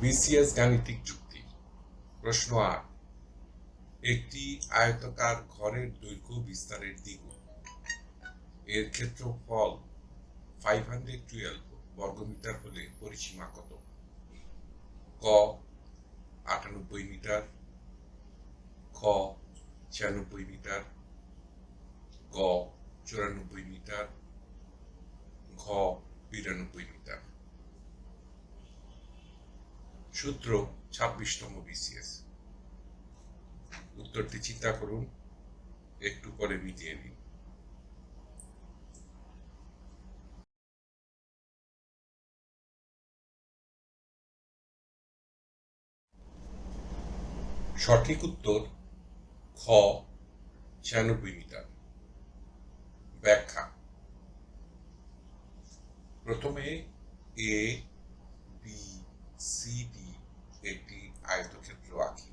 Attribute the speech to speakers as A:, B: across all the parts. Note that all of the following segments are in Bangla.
A: বিসিএস গাণিতিক যুক্তি। প্রশ্ন আট। একটি আয়তকার ঘরের দৈর্ঘ্য বিস্তারের দ্বিগুণ। এর ক্ষেত্রফল ফাইভ হান্ড্রেড টুয়েলভ বর্গমিটার হলে পরিসীমা কত? ক, আটানব্বই মিটার। খ, ছিয়ানব্বই মিটার। গ, চুরানব্বই মিটার। ঘ, বিরানব্বই মিটার। সূত্র ছাব্বিশতম বিসিএস। উত্তরটি চিন্তা করুন, একটু পরে মিটিয়ে নিন। সঠিক উত্তর, খ ছিয়ানব্বই মিটার। ব্যাখ্যা। প্রথমে এ একটি আয়তক্ষেত্র আঁকি।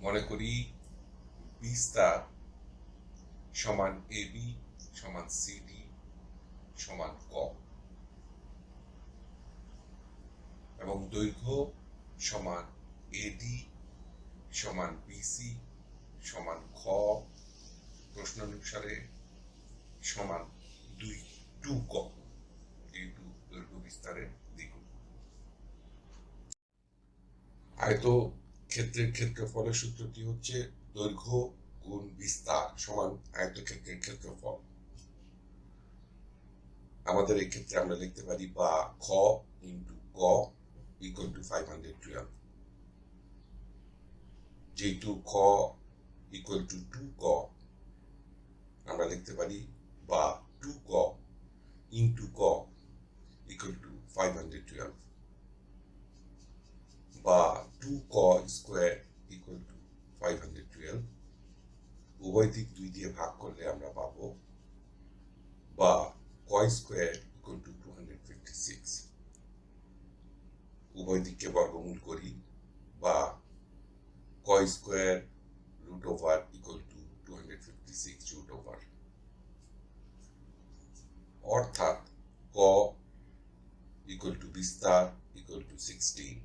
A: মনে করি বিস্তার সমান এ বি সমান সিডি সমান ক। এবং দৈর্ঘ্য সমান এডি সমান বিসি সমান খ। প্রশ্ন অনুসারে সমান দুই, টু ক। যেহেতু দৈর্ঘ্য বিস্তারের দ্বিগুণ আয়ত ক্ষেত্রের ক্ষেত্রফলের সূত্রটি হচ্ছে দৈর্ঘ্য গুণ বিস্তার সমান আয়তক্ষেত্রের ক্ষেত্রফল। আমাদের এই ক্ষেত্রে আমরা লিখতে পারি বা খ ইন্টু গ equal to five hundred twelve যেহেতু খ ইকুয়াল টু টু ক আমরা লিখতে পারি বা টু ক ইন্টু ক 2 ক square equal to five hundred twelve উভয় দিক দুই দিয়ে ভাগ করলে আমরা পাবো বা ক square equal to two hundred fifty six উভয় দিককে বর্গমূল করি বা ক square root over equal to two hundred fifty six root over অর্থাৎ ক ইকুয়াল টু বিস্তার ইকুয়াল টু সিক্সটিন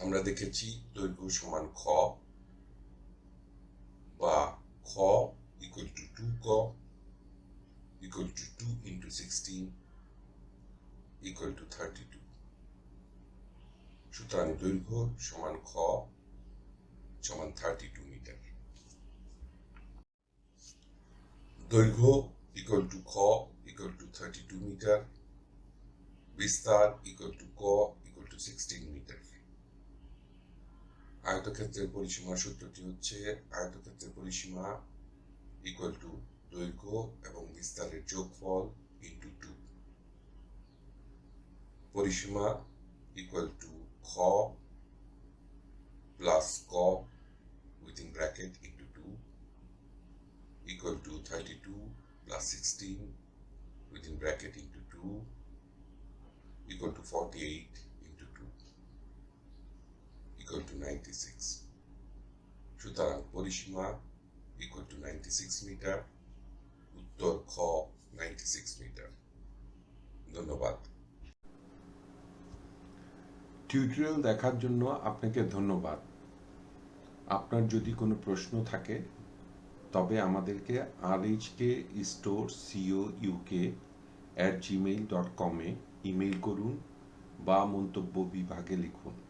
A: আমরা দেখেছি দৈর্ঘ্য সমান খ বা খ ইকুয়াল টু টু ক equal to two into sixteen equal to thirty two সুতরাং দৈর্ঘ্য সমান খ সমান থার্টি টু মিটার দৈর্ঘ্য ইকুয়াল টু খ equal to thirty two metre বিস্তার ইকুয়াল টু ক ইকুয়াল টু সিক্সটিন মিটার আয়তক্ষেত্রের পরিসীমা সূত্রটি হচ্ছে আয়তক্ষেত্রের পরিসীমা ইকুয়াল টু দৈর্ঘ্য এবং বিস্তারের যোগফল ইন্টু টু পরিসীমা ইকুয়াল টু খ প্লাস ক within bracket into 2 equal to 32 plus 16 within bracket into 2 two to 48 into 2 to 96 সুতরাং পরিসীমা ইকুয়াল টু 96 মিটার উত্তর খ 96 মিটার ধন্যবাদ।
B: টিউটোরিয়াল দেখার জন্য আপনাকে ধন্যবাদ। আপনার যদি কোনো প্রশ্ন থাকে, তবে আমাদেরকে R HK store CO UK at Gmail dot কমে ইমেইল করুন বা মন্তব্য বিভাগে লিখুন।